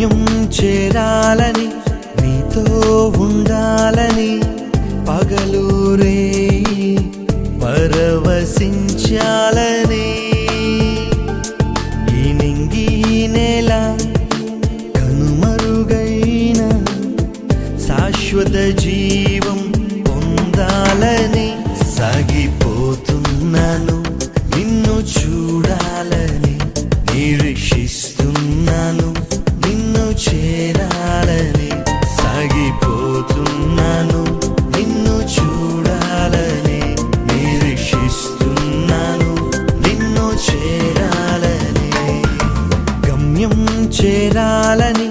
గమ్యం చేరాలని నీతో ఉండాలని పగలూరే పరవశించాలని. ఈ నింగి నేల కనుమరుగైన శాశ్వత జీవం పొందాలని చేరాలని సాగిపోతున్నాను. నిన్ను చూడాలని నిరీక్షిస్తున్నాను. నిన్ను చేరాలని గమ్యం చేరాలని